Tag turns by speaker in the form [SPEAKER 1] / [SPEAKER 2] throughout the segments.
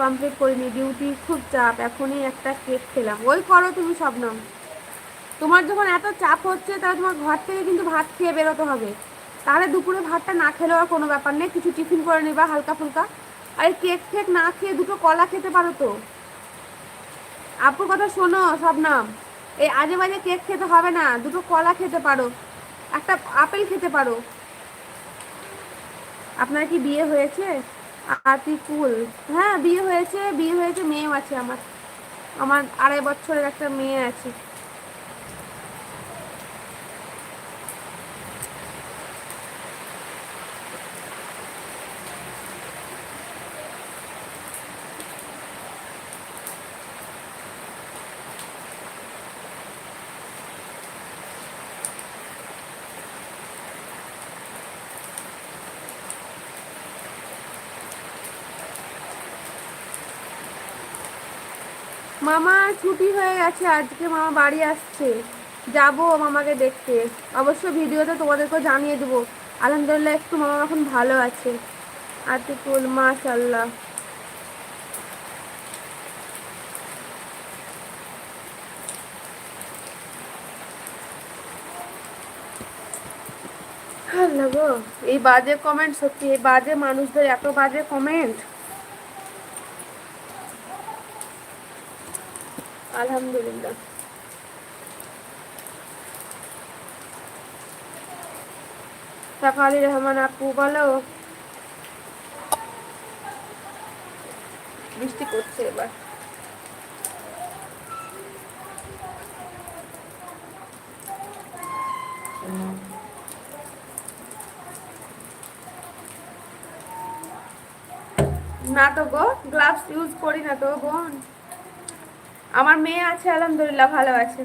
[SPEAKER 1] Complete করিনি duty খুব চাপ, এখনই একটা কেক খেলাম। ওই করো তুমি স্বপ্নম। তোমার যখন এত চাপ হচ্ছে, তাহলে তোমার ঘর থেকে কিন্তু ভাত খেয়ে বেরোতে হবে। তাহলে দুপুরে ভাতটা না খেলেও আর কোনো ব্যাপার নেই, কিছু টিফিন করে নিবা হালকা ফুলকা। আর কেক ঠেক না খেয়ে দুটো কলা খেতে পারো তো। আপুর কথা শোনো শবনাম এই আজে বাজে কেক খেতে হবে না, দুটো কলা খেতে পারো। একটা আপেল খেতে পারো। আপনার কি বিয়ে হয়েছে? আতিকুল। হ্যাঁ বিয়ে হয়েছে বিয়ে হয়েছে, মেয়েও আছে আমার। আমার আড়াই বছরের একটা মেয়ে আছে। মামা ছুটি হয়ে গেছে, আজকে মামা বাড়ি আসছে। যাব মামাকে দেখতে। অবশ্য ভিডিওতে তোমাদেরকেও জানিয়ে দেবো। আলহামদুলিল্লাহ, একটু মামা এখন ভালো আছে। আতিকুল মাশাল্লাহ গো এই বাজে কমেন্ট সত্যি, এই বাজে মানুষদের এত বাজে কমেন্ট আলহামদুলিল্লাহ। রহমান আপু বলো, বৃষ্টি করছে এবার। না তো গো গ্লাভস ইউজ করি না তো বোন। আমার মেয়ে আছে, আলহামদুলিল্লাহ, ভালো আছে।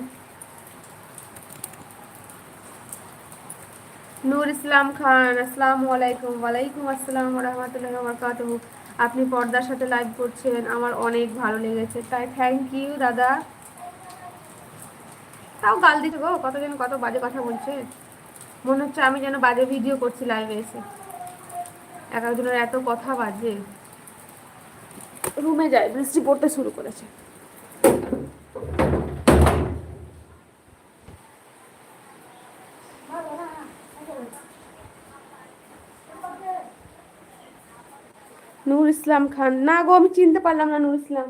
[SPEAKER 1] নূর ইসলাম খান, আসসালামু আলাইকুম। ওয়ালাইকুম আসসালাম রহমতুল্লাহ বরকাতুহু আপনি পর্দার সাথে লাইভ করছেন, আমার অনেক ভালো লেগেছে। তাই থ্যাংক ইউ দাদা। তাও গাল দিতে গো কতজন কত বাজে কথা বলছে। মনে হচ্ছে আমি যেন বাজে ভিডিও করছি লাইভে এসে। এক একজনের এত কথা বাজে। রুমে যায়, বৃষ্টি পড়তে শুরু করেছে। নূর ইসলাম খান। না গো, আমি চিনতে পারলাম না নূর ইসলাম।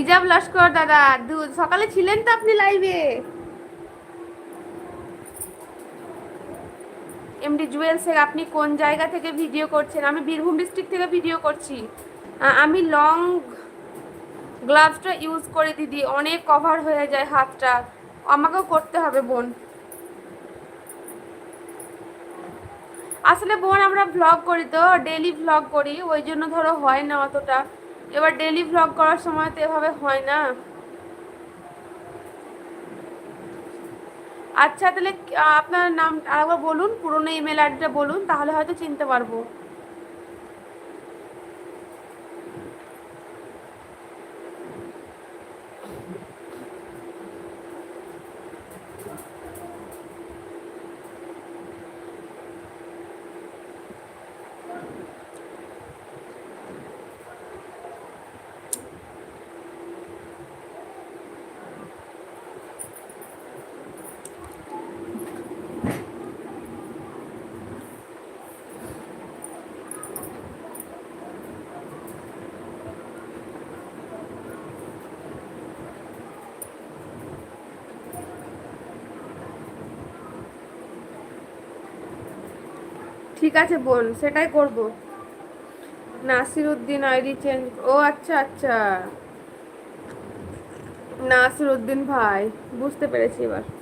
[SPEAKER 1] ইজাব লস্কর দাদা সকালে ছিলেন তো আপনি লাইভে এমডি জুয়েলসের আপনি কোন জায়গা থেকে ভিডিও করছেন? আমি বীরভূম ডিস্ট্রিক্ট থেকে ভিডিও করছি। আমি লং গ্লাভসটা ইউজ করে দিদি, অনেক কভার হয়ে যায় হাতটা। আমাকেও করতে হবে বোন। আসলে বোন, আমরা ভ্লগ করি তো ডেলি ভ্লগ করি, ওই জন্য ধরো হয় না অতটা। এবার ডেলি ভ্লগ করার সময় তো এভাবে হয় না। আচ্ছা তাহলে আপনার নাম আরেকবার বলুন পুরনো ইমেল আইডিটা বলুন তাহলে হয়তো চিনতে পারব। ঠিক আছে বোন, সেটাই করব। নাসির উদ্দিন আইডি চেঞ্জ ও আচ্ছা আচ্ছা। নাসির উদ্দিন ভাই, বুঝতে পেরেছি এবার।